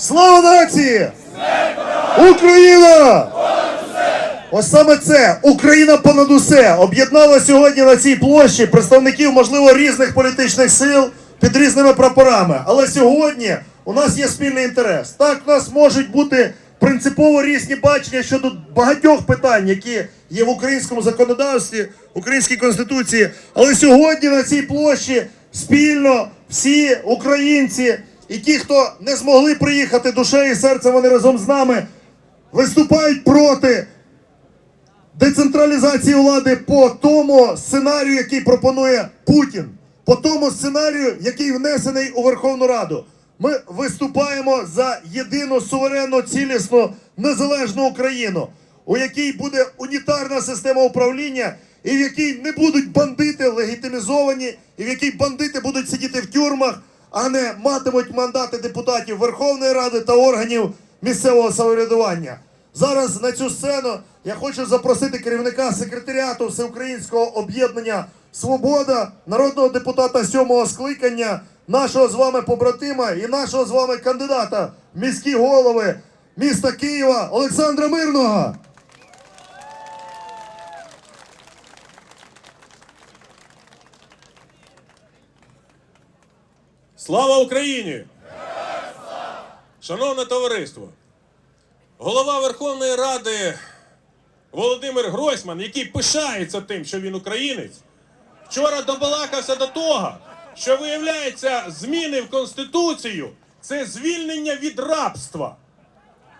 Слава нації! Україна! Ось саме це Україна понад усе об'єднала сьогодні на цій площі представників, можливо, різних політичних сил під різними прапорами. Але сьогодні у нас є спільний інтерес. Так, у нас можуть бути принципово різні бачення щодо багатьох питань, які є в українському законодавстві, українській конституції. Але сьогодні на цій площі спільно всі українці і ті, хто не змогли приїхати душею і серцем, вони разом з нами виступають проти децентралізації влади по тому сценарію, який пропонує Путін, по тому сценарію, який внесений у Верховну Раду. Ми виступаємо за єдину суверенну, цілісну, незалежну Україну, у якій буде унітарна система управління, і в якій не будуть бандити легітимізовані, і в якій бандити будуть сидіти в тюрмах, а не матимуть мандати депутатів Верховної Ради та органів місцевого самоврядування. Зараз на цю сцену я хочу запросити керівника секретаріату Всеукраїнського об'єднання Свобода, народного депутата сьомого скликання, нашого з вами побратима і нашого з вами кандидата в міські голови міста Києва Олександра Мирного. Слава Україні! Шановне товариство, голова Верховної Ради Володимир Гройсман, який пишається тим, що він українець, вчора добалакався до того, що виявляється, зміни в Конституцію це звільнення від рабства.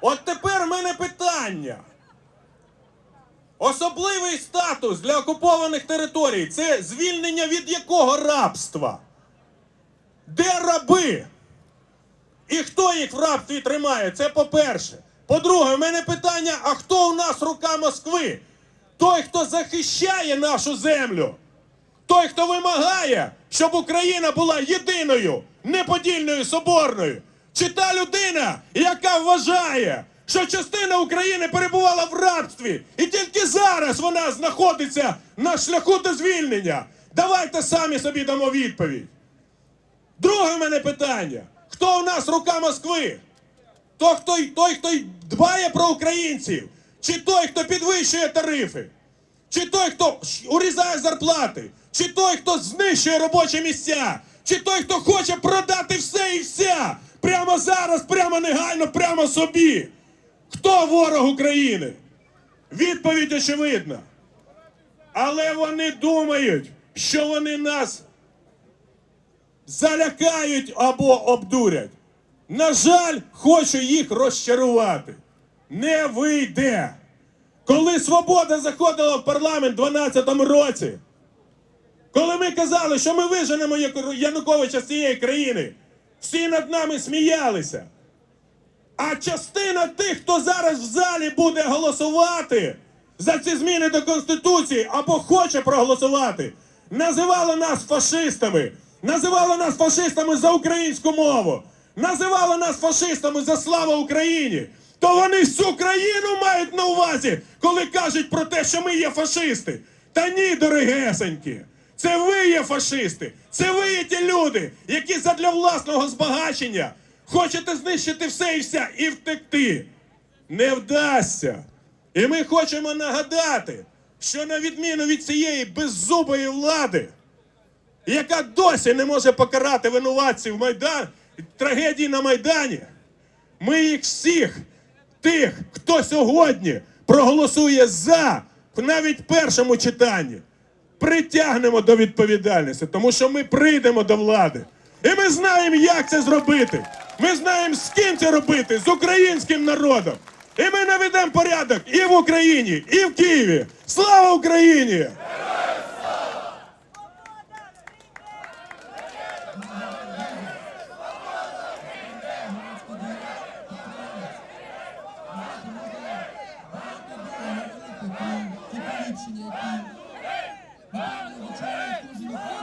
От тепер в мене питання. Особливий статус для окупованих територій це звільнення від якого рабства? Де раби? І хто їх в рабстві тримає? Це по-перше. По-друге, в мене питання: а хто у нас рука Москви? Той, хто захищає нашу землю, той, хто вимагає, щоб Україна була єдиною, неподільною, соборною. Чи та людина, яка вважає, що частина України перебувала в рабстві, і тільки зараз вона знаходиться на шляху до звільнення. Давайте самі собі дамо відповідь. Друге в мене питання: хто у нас рука Москви? То, хто, той, хто дбає про українців, чи той, хто підвищує тарифи, чи той, хто урізає зарплати, чи той, хто знищує робочі місця, чи той, хто хоче продати все і вся прямо зараз, прямо негайно, прямо собі. Хто ворог України? Відповідь очевидна. Але вони думають, що вони нас залякають або обдурять. На жаль, хочу їх розчарувати. Не вийде. Коли свобода заходила в парламент у 12-му році, коли ми казали, що ми виженемо Януковича з цієї країни, всі над нами сміялися. А частина тих, хто зараз в залі буде голосувати за ці зміни до Конституції або хоче проголосувати, називала нас фашистами, називала нас фашистами за українську мову, називала нас фашистами за слава Україні. То вони всю країну мають на увазі, коли кажуть про те, що ми є фашисти. Та ні, дорогесенькі. Це ви є фашисти, це ви є ті люди, які задля власного збагачення хочете знищити все і вся і втекти. Не вдасться. І ми хочемо нагадати, що на відміну від цієї беззубої влади, яка досі не може покарати винуватців Майдан, трагедії на Майдані, ми їх всіх, тих, хто сьогодні проголосує за навіть першому читанні, притягнемо до відповідальності, тому що ми прийдемо до влади. І ми знаємо, як це зробити. Ми знаємо, з ким це робити, з українським народом. І ми наведемо порядок і в Україні, і в Києві. Слава Україні! 지내기 마음이 차있고 싶으니까